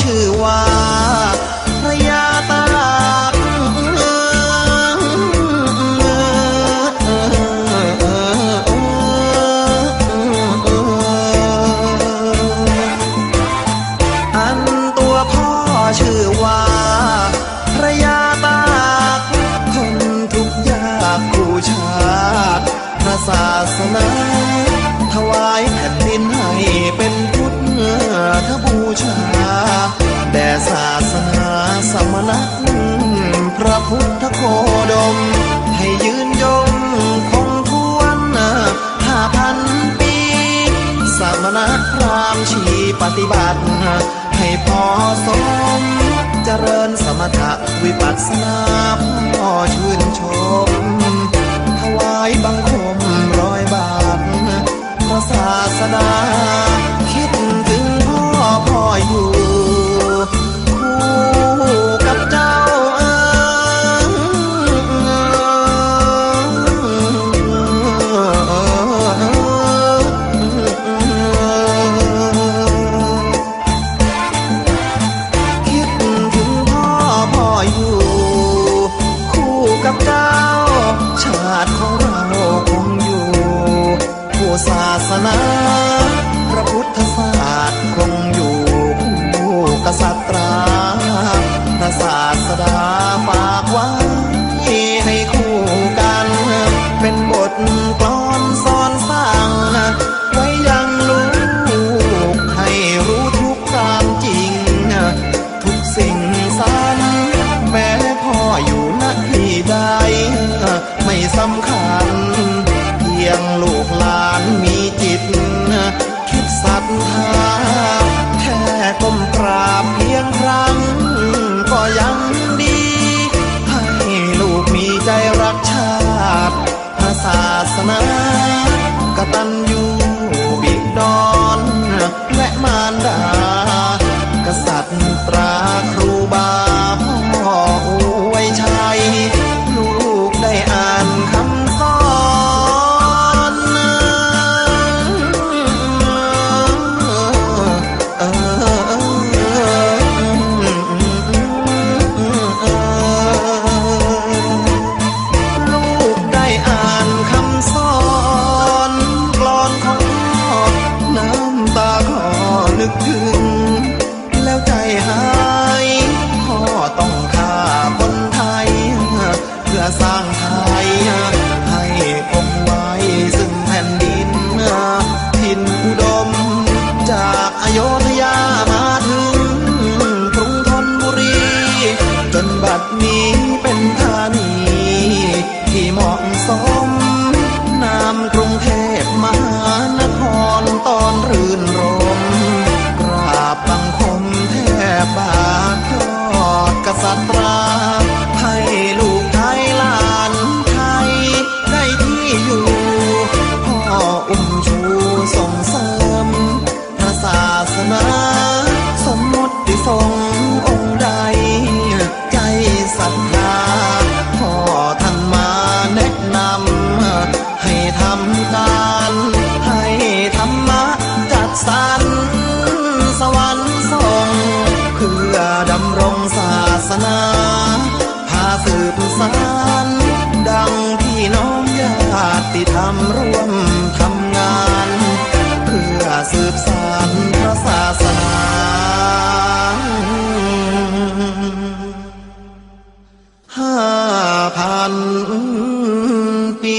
ชื่อว่าิบัติ ให้พอสมจเจริญสมถะวิปัสสนาพอชื่นชม ถวายบังคมร้อยบาทพระศาสนา คิดถึงพ่อพ่ออยู่ บัดนี้เป็นธานีที่เหมาะสม นามกรุงเทพมหานครตอนรื่นรมกราบบังคมแทบบาทอดกษัตริย์ให้ลูกไทยลานไทยได้ที่อยู่ พ่ออุ้มชูส่งเสริมพระศาสนา สมมติทรง สืบสานดังพี่น้องญาติธรรมร่วมทำงาน เพื่อสืบสานพระศาสนาห้าพันปี